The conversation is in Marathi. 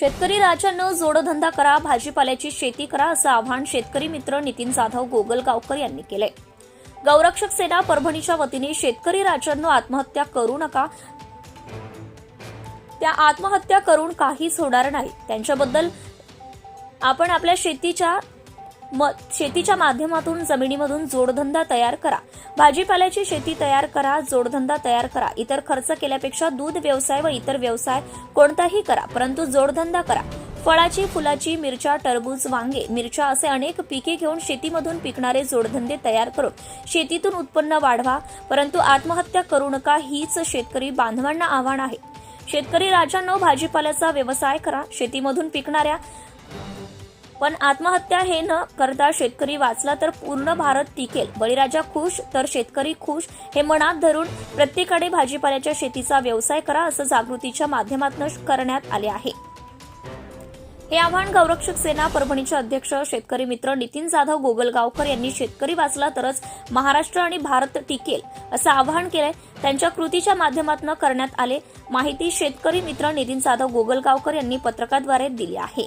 शेतकरी राजांनो जोडधंदा करा भाजीपाल्याची शेती करा असं आवाहन शेतकरी मित्र नितीन जाधव गोगलगावकर यांनी केलंय. गौरक्षक सेना परभणीच्या वतीने शेतकरी राजांनो आत्महत्या करू नका. त्या आत्महत्या करून काहीच होणार नाही. त्यांच्याबद्दल आपण आपल्या शेतीच्या शेतीच्या माध्यमातून जमिनीमधून जोडधंदा तयार करा. भाजीपाल्याची शेती तयार करा जोडधंदा तयार करा. इतर खर्च केल्यापेक्षा दूध व्यवसाय व इतर व्यवसाय कोणताही करा परंतु जोडधंदा करा. फळाची फुलाची मिरच्या टरबूज वांगे मिरच्या असे अनेक पिके घेऊन शेतीमधून पिकणारे जोडधंदे तयार करून शेतीतून उत्पन्न वाढवा परंतु आत्महत्या करू नका हीच शेतकरी बांधवांना आव्हान आहे. शेतकरी राजांनो भाजीपाल्याचा व्यवसाय करा. शेतीमधून पिकणाऱ्या पण आत्महत्या हे न करता शेतकरी वाचला तर पूर्ण भारत टिकेल. बळीराजा खुश तर शेतकरी खुश हे मनात धरून प्रत्येकाने भाजीपाल्याच्या शेतीचा व्यवसाय करा असं जागृतीच्या माध्यमातून करण्यात आले आहे. हे आवाहन गौरक्षक सेना परभणीचे अध्यक्ष शेतकरी मित्र नितीन जाधव गोगलगावकर यांनी शेतकरी वाचला तरच महाराष्ट्र आणि भारत टिकेल असं आवाहन केलंय. त्यांच्या कृतीच्या माध्यमातून करण्यात आले माहिती शेतकरी मित्र नितीन जाधव गोगलगावकर यांनी पत्रकाद्वारे दिली आहे.